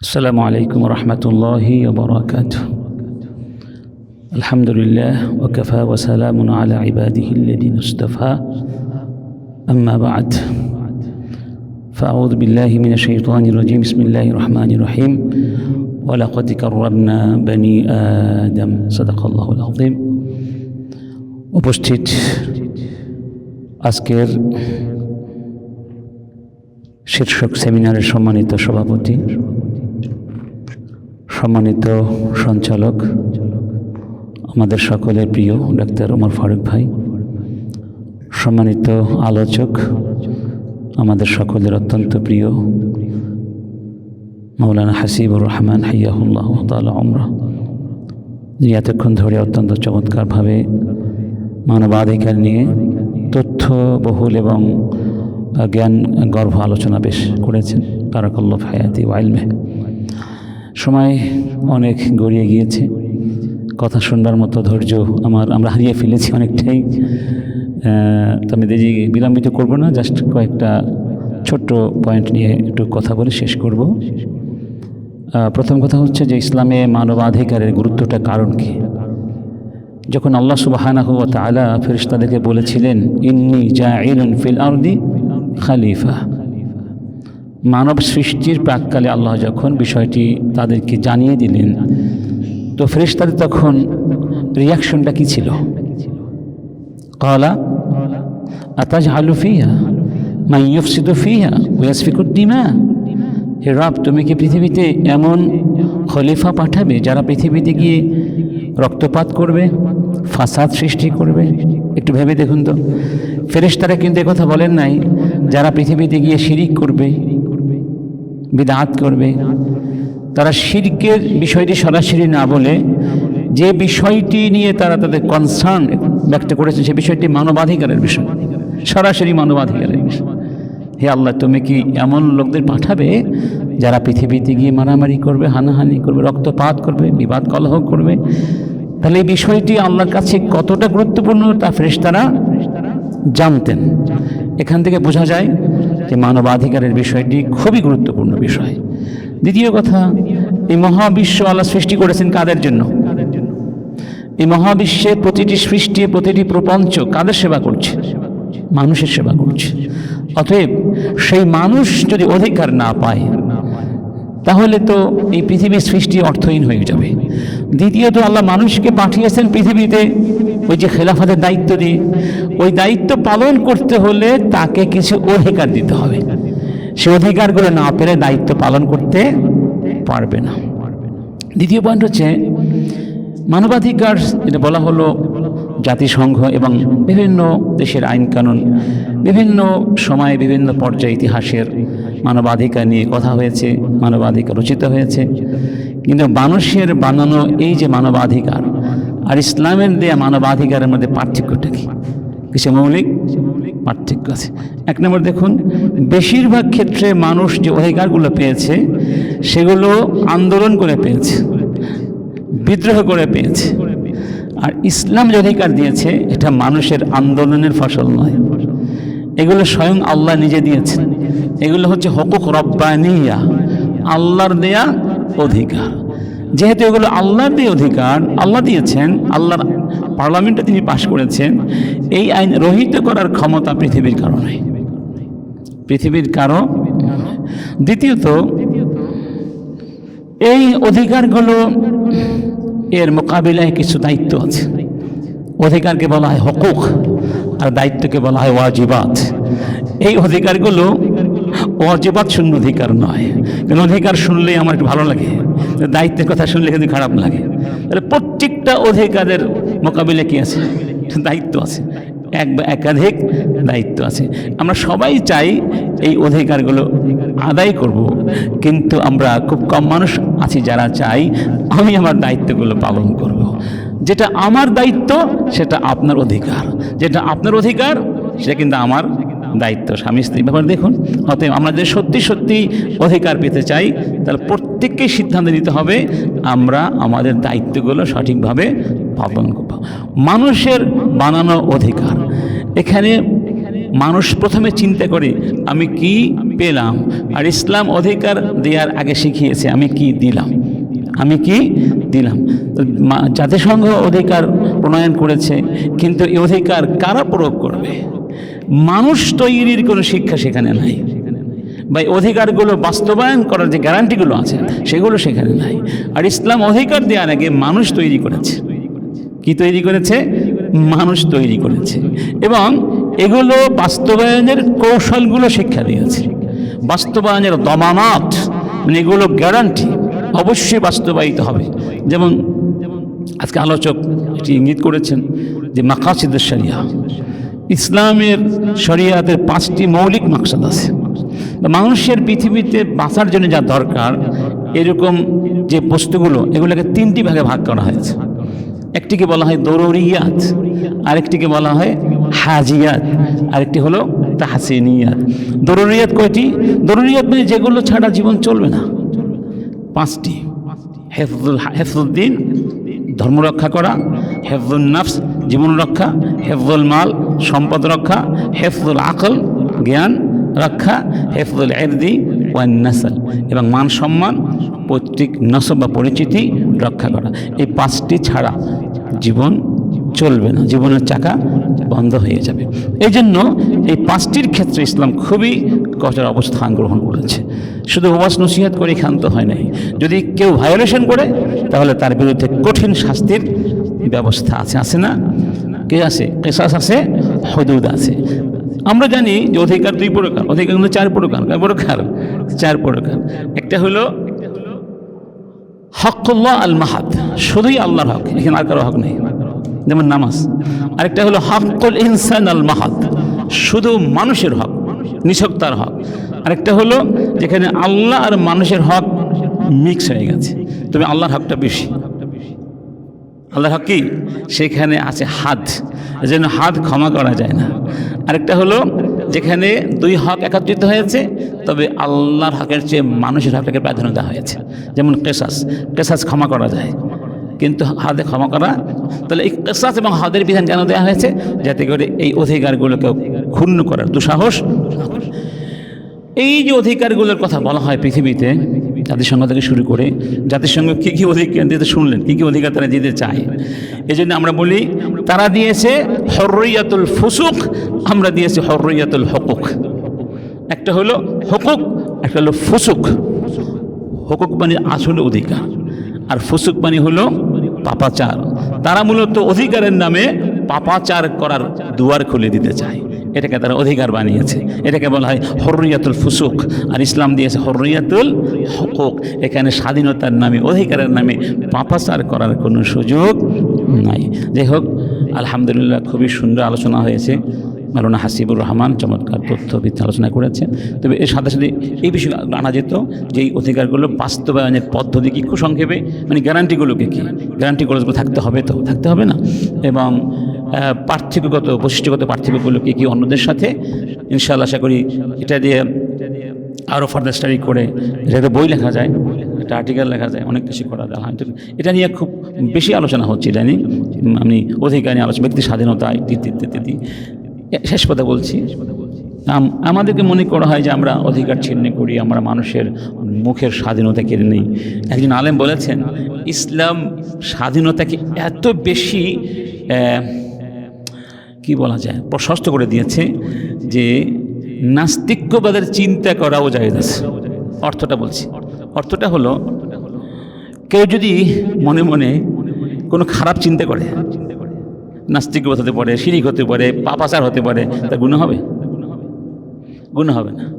السلام عليكم ورحمة الله وبركاته الحمد لله وكفى وسلام على عباده الذين اصطفى أما بعد فأعوذ بالله من الشيطان الرجيم بسم الله الرحمن الرحيم ولقد كرمنا بني آدم صدق الله العظيم উপস্থিত আজকের শীর্ষক সেমিনারের সম্মানিত সভাপতি সম্মানিত সঞ্চালক, আমাদের সকলের প্রিয় ডাক্তার ওমর ফারুক ভাই, সম্মানিত আলোচক, আমাদের সকলের অত্যন্ত প্রিয় মৌলানা হাসিবুর রহমান হাইয়াহুল্লাহ তালা আমরা যিনি এতক্ষণ ধরে অত্যন্ত চমৎকারভাবে মানবাধিকার নিয়ে তথ্য বহুল এবং জ্ঞান গর্ভ আলোচনা বেশ করেছেন। তারাকল্লভ হায়াতি ওয়াইলমে সময় অনেক গড়িয়ে গিয়েছে। কথা শুনবার মতো ধৈর্য আমার, আমরা হারিয়ে ফেলেছি অনেকটাই। তো আমি দেখি বিলম্বিত করব না জাস্ট কয়েকটা ছোট্ট পয়েন্ট নিয়ে একটু কথা বলে শেষ করব। প্রথম কথা হচ্ছে যে ইসলামে মানবাধিকারের গুরুত্বটা কারণ কি? যখন আল্লাহ সুবাহানা সুবাহানাহু তালা ফেরিস্তাদেরকে বলেছিলেন, ইন্নি জাইলুন ফিল আরদি খালিফা। মানব সৃষ্টির প্রাককালে আল্লাহ যখন বিষয়টি তাদেরকে জানিয়ে দিলেন, তো ফেরিস্তাদের তখন রিয়াকশনটা কি ছিল? কলা আতাজ আলুফিয়া মা ইউফসিদু ফিয়া ওয়াসফিকুদ্দিমা হে রব, তুমি কি পৃথিবীতে এমন খলিফা পাঠাবে যারা পৃথিবীতে গিয়ে রক্তপাত করবে, ফাসাদ সৃষ্টি করবে? একটু ভেবে দেখুন তো। ফেরেশতারা কিন্তু কথা বলেন নাই, যারা পৃথিবীতে গিয়ে শিরিক করবে বিদাত করবে। তারা শিরকের বিষয়টি সরাসরি না বলে যে বিষয়টি নিয়ে তারা তাদের কনসার্ন ব্যক্ত করেছে, সে বিষয়টি মানবাধিকারের বিষয়। সরাসরি মানবাধিকারের বিষয়। হে আল্লাহ, তুমি কি এমন লোকদের পাঠাবে যারা পৃথিবীতে গিয়ে মারামারি করবে, হানাহানি করবে, রক্তপাত করবে, বিবাদ কলহ করবে? তাহলে এই বিষয়টি আল্লাহর কাছে কতটা গুরুত্বপূর্ণ তা ফ্রেশ তারা জানতেন। এখান থেকে বোঝা যায় যে মানবাধিকারের বিষয়টি খুবই গুরুত্বপূর্ণ বিষয়। দ্বিতীয় কথা, এই মহাবিশ্ব আল্লাহ সৃষ্টি করেছেন কাদের জন্য? এই মহাবিশ্বে প্রতিটি সৃষ্টি, প্রতিটি প্রপঞ্চ কাদের সেবা করছে? মানুষের সেবা করছে। অতএব সেই মানুষ যদি অধিকার না পায়, তাহলে তো এই পৃথিবীর সৃষ্টি অর্থহীন হয়ে যাবে। দ্বিতীয়ত, আল্লাহ মানুষকে পাঠিয়েছেন পৃথিবীতে ওই যে খেলাফাতের দায়িত্ব দিয়ে, ওই দায়িত্ব পালন করতে হলে তাকে কিছু অধিকার দিতে হবে। সে অধিকারগুলো না পেলে দায়িত্ব পালন করতে পারবে না। দ্বিতীয় পয়েন্ট হচ্ছে, মানবাধিকার যেটা বলা হলো জাতিসংঘ এবং বিভিন্ন দেশের আইন কানুন বিভিন্ন সময়ে বিভিন্ন পর্যায়ে ইতিহাসের মানবাধিকার নিয়ে কথা হয়েছে, মানবাধিকার রচিত হয়েছে। কিন্তু মানুষের বানানো এই যে মানবাধিকার আর ইসলামের দেয়া মানবাধিকারের মধ্যে পার্থক্যটা কি? কিছু মৌলিক? পার্থক্য আছে। এক নম্বর দেখুন, বেশিরভাগ ক্ষেত্রে মানুষ যে অধিকারগুলো পেয়েছে, সেগুলো আন্দোলন করে পেয়েছে, বিদ্রোহ করে পেয়েছে। আর ইসলাম যে অধিকার দিয়েছে, এটা মানুষের আন্দোলনের ফসল নয়। এগুলো স্বয়ং আল্লাহ নিজে দিয়েছেন। এগুলো হচ্ছে হকুক রব্বানিয়া, আল্লাহর দেয়া অধিকার। যেহেতু এগুলো আল্লাহর দিয়ে অধিকার, আল্লাহ দিয়েছেন, আল্লাহর পার্লামেন্টে তিনি পাশ করেছেন, এই আইন রহিত করার ক্ষমতা পৃথিবীর কারণে পৃথিবীর কারণ দ্বিতীয়ত, এই অধিকারগুলো এর মোকাবিলায় কিছু দায়িত্ব আছে। অধিকারকে বলা হয় হকুক, আর দায়িত্বকে বলা হয় ওয়াজিবাত। এই অধিকারগুলো অজিবাত শূন্য অধিকার নয়। কারণ অধিকার শুনলেই আমার একটু ভালো লাগে? দায়িত্বের কথা শুনলে কিন্তু খারাপ লাগে। তাহলে প্রত্যেকটা অধিকারের মোকাবিলা কি আছে? দায়িত্ব আছে। এক বা একাধিক দায়িত্ব আছে। আমরা সবাই চাই এই অধিকারগুলো আদায় করব, কিন্তু আমরা খুব কম মানুষ আছি যারা চাই আমি আমার দায়িত্বগুলো পালন করব। যেটা আমার দায়িত্ব, সেটা আপনার অধিকার। যেটা আপনার অধিকার, সেটা কিন্তু আমার দায়িত্ব, স্বামী স্ত্রী। ব্যাপারে দেখুন, অতএব আমরা যে সত্যি সত্যি অধিকার পেতে চাই, তাহলে প্রত্যেককেই সিদ্ধান্ত নিতে হবে, আমরা আমাদের দায়িত্বগুলো সঠিকভাবে পালন করব। মানুষের বানানো অধিকার। এখানে মানুষ প্রথমে চিন্তা করে, আমি কি পেলাম? আর ইসলাম অধিকার দেওয়ার আগে শিখিয়েছে, আমি কি দিলাম? আমি কি দিলাম? জাতিসংঘ অধিকার প্রণয়ন করেছে, কিন্তু এই অধিকার কারা প্রয়োগ করবে? মানুষ তৈরির কোনো শিক্ষা সেখানে নাই। বা অধিকারগুলো বাস্তবায়ন করার যে গ্যারান্টিগুলো আছে, সেগুলো সেখানে নাই। আর ইসলাম অধিকার দেওয়ার আগে মানুষ তৈরি করেছে। কি তৈরি করেছে? মানুষ তৈরি করেছে। এবং এগুলো বাস্তবায়নের কৌশলগুলো শিক্ষা দিয়েছে। বাস্তবায়নের দমানাত মানে এগুলো গ্যারান্টি অবশ্যই বাস্তবায়িত হবে। যেমন, আজকে আলোচক এটি ইঙ্গিত করেছেন যে মাকাসিদের শরিয়া। ইসলামের শরিয়াতের পাঁচটি মৌলিক মাকসাদ আছে। মানুষের পৃথিবীতে বাঁচার জন্য যা দরকার, এরকম যে বস্তুগুলো, এগুলোকে তিনটি ভাগে ভাগ করা হয়েছে। একটিকে বলা হয় দরুরিয়াত আরেকটিকে বলা হয় হাজিয়াত, আরেকটি হলো তাহসিনিয়াত। দরুরিয়াত কয়টি? দরুরিয়াত মানে যেগুলো ছাড়া জীবন চলবে না। পাঁচটি। হেফজুল হেফজুদ্দিন ধর্ম রক্ষা করা হেফজুল নফস জীবন রক্ষা, হেফজুল মাল, সম্পদ রক্ষা, হেফজুল আকল, জ্ঞান রক্ষা, হেফজুল এরদি ওয়ান নাসল। এবং মান সম্মান, পৈতৃক নসব বা পরিচিতি রক্ষা করা। এই পাঁচটি ছাড়া জীবন চলবে না, জীবনের চাকা বন্ধ হয়ে যাবে। এই জন্য এই পাঁচটির ক্ষেত্রে ইসলাম খুবই কঠোর অবস্থান গ্রহণ করেছে। শুধু ওয়াস নসিহত করে ক্ষান্ত হয় নাই। যদি কেউ ভায়োলেশন করে, তাহলে তার বিরুদ্ধে কঠিন শাস্তির ব্যবস্থা আছে আছে না? কে আছে? কেসাস আছে? হদুদ আছে। আমরা জানি যে অধিকার দুই প্রকার। অধিকার হলো চার প্রকার। কয় প্রকার? চার প্রকার। একটা হলো হকুল্লাহ আল মাহাদ শুধুই আল্লাহর হক, এখানে আর কারও হক নেই। যেমন নামাজ। আরেকটা হলো হকুল ইনসান আল মাহাদ শুধু মানুষের হক, নিছকতার হক। আরেকটা হলো যেখানে আল্লাহ আর মানুষের হক মিক্স হয়ে গেছে। তবে আল্লাহর হকটা বেশি। আল্লাহর হক কি? সেখানে আছে হাত। যেন হাত ক্ষমা করা যায় না। আরেকটা হলো, যেখানে দুই হক একত্রিত হয়েছে, তবে আল্লাহর হকের চেয়ে মানুষের হকটাকে প্রাধান্য দেওয়া হয়েছে। যেমন কেসাস। কেসাস ক্ষমা করা যায়। কিন্তু হাতে ক্ষমা করা, তাহলে এই কেসাস এবং হাদের বিধান কেন দেওয়া হয়েছে? যাতে করে এই অধিকারগুলোকে ক্ষুণ্ণ করার দুঃসাহস এই যে অধিকারগুলোর কথা বলা হয় পৃথিবীতে জাতিসংঘ থেকে শুরু করে জাতিসংঘ কী কী অধিকার দিতে শুনলেন, কী কী অধিকার তারা দিতে চায়? এই জন্য আমরা বলি, তারা দিয়েছে হরইয়াতুল ফুসুক, আমরা দিয়েছি হরইয়াতুল হকুক। একটা হলো হকুক, একটা হলো ফুসুক। হকুক মানে আসলে অধিকার, আর ফুসুক মানে হলো পাপাচার। তারা মূলত অধিকারের নামে পাপাচার করার দুয়ার খুলে দিতে চায়। এটাকে তারা অধিকার বানিয়েছে। এটাকে বলা হয় হরিয়াতুল ফুসুক। আর ইসলাম দিয়েছে হরিয়াতুল হকুক। এখানে স্বাধীনতার নামে, অধিকারের নামে পাপাচার করার কোনো সুযোগ নাই। যাই হোক, আলহামদুলিল্লাহ খুবই সুন্দর আলোচনা হয়েছে। মারুনা হাসিবুর রহমান চমৎকার তথ্যভিত্তিক আলোচনা করেছেন। তবে এর সাথে সাথে এই বিষয়ে আনা যেত যে এই অধিকারগুলো বাস্তবায়নের পদ্ধতি কি? খুব সংক্ষেপে মানে গ্যারান্টিগুলোকে কি? গ্যারান্টিগুলো থাকতে হবে তো? থাকতে হবে না? এবং আহ, পার্থক্যগত বৈশিষ্ট্যগত পার্থক্যগুলো কি কি অন্যদের সাথে? ইনশাআল্লাহ আশা করি এটা দিয়ে আরও ফার্দার স্টাডি করে এটাতে বই লেখা যায় একটা আর্টিকেল লেখা যায় অনেক কিছু করা যায়। এটা নিয়ে খুব বেশি আলোচনা হচ্ছে এটা নিয়ে। আমি অধিকার নিয়ে আলোচনা ব্যক্তি স্বাধীনতা ইত্যাদি ইত্যাদি শেষ কথা বলছি আমাদেরকে মনে করা হয় যে আমরা অধিকার ছিন্ন করি আমরা মানুষের মুখের স্বাধীনতা কেড়ে নেই। একজন আলেম বলেছেন ইসলাম স্বাধীনতাকে এত বেশি কি বলা যায়? প্রশস্ত করে দিয়েছে যে নাস্তিক্যবাদের চিন্তা করাও যায় আছে। অর্থটা বলছি। অর্থটা হলো, কেউ যদি মনে মনে কোনো খারাপ চিন্তা করে, নাস্তিকবাদ হতে পারে, শিরিক হতে পারে, পাপাচার হতে পারে, তা গুণ হবে? গুণ হবে না।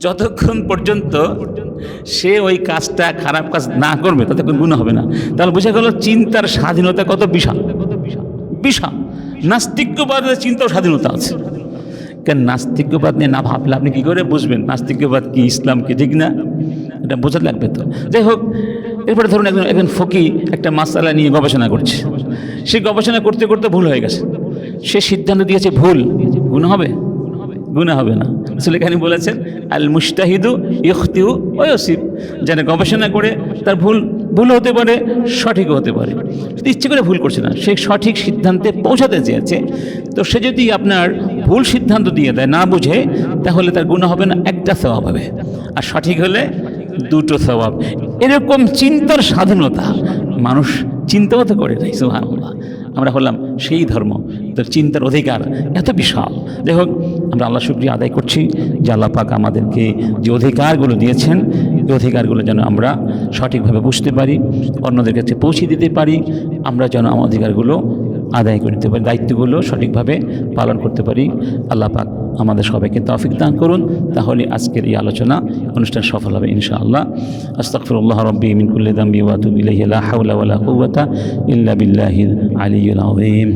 যতক্ষণ পর্যন্ত সে ওই কাজটা, খারাপ কাজ না করবে, ততক্ষণ গুণ হবে না। তাহলে বোঝা গেল, চিন্তার স্বাধীনতা কত বিশাল। বিশাল। নাস্তিক্যবাদের চিন্তাও স্বাধীনতা আছে। কেন নাস্তিক্যবাদ নিয়ে না ভাবলে আপনি কী করে বুঝবেন? নাস্তিক্যবাদ কি ইসলাম কি ঠিক না? এটা বোঝা লাগবে তো। যাই হোক, এরপরে ধরুন একজন একজন ফকি একটা মাসালা নিয়ে গবেষণা করছে। সে গবেষণা করতে করতে ভুল হয়ে গেছে। সে সিদ্ধান্ত দিয়েছে ভুল। গুণ হবে? গুণা হবে না। আসলে এখানে বলেছেন আল মুস্তাহিদু ইখতিউ ওয়সিব যেন গবেষণা করে তার ভুল ভুল হতে পারে সঠিকও হতে পারে। ইচ্ছে করে ভুল করছে না, সে সঠিক সিদ্ধান্তে পৌঁছাতে চেয়েছে। তো সে যদি আপনার ভুল সিদ্ধান্ত দিয়ে দেয়, না বুঝে, তাহলে তার গুণ হবে না, একটা স্বভাব হবে। আর সঠিক হলে দুটো স্বভাব এরকম চিন্তার স্বাধীনতা মানুষ চিন্তাও তো করে নাই, সুবহানাল্লাহ। আমরা হলাম সেই ধর্ম, তার চিন্তার অধিকার। এত বিশাল। যাই হোক, আমরা আল্লাহ শুক্রিয়া আদায় করছি যে আল্লাহ পাক আমাদেরকে যে অধিকারগুলো দিয়েছেন, এই অধিকারগুলো যেন আমরা সঠিকভাবে বুঝতে পারি, অন্যদের কাছে পৌঁছে দিতে পারি, আমরা যেন আমার অধিকারগুলো আদায় করে নিতে পারি, দায়িত্বগুলো সঠিকভাবে পালন করতে পারি। আল্লাহ পাক আমাদের সবাইকে তৌফিক দান করুন। তাহলে আজকের এই আলোচনা, অনুষ্ঠান সফল হবে ইনশাআল্লাহ। আস্তাকফিরুল্লাহ রাব্বি মিন কুল্লি দামবি ওয়া তুবু ইলাইহি, লা হাওলা কুওয়াতা ইল্লা বিল্লাহিল আলিয়্যিল আযীম।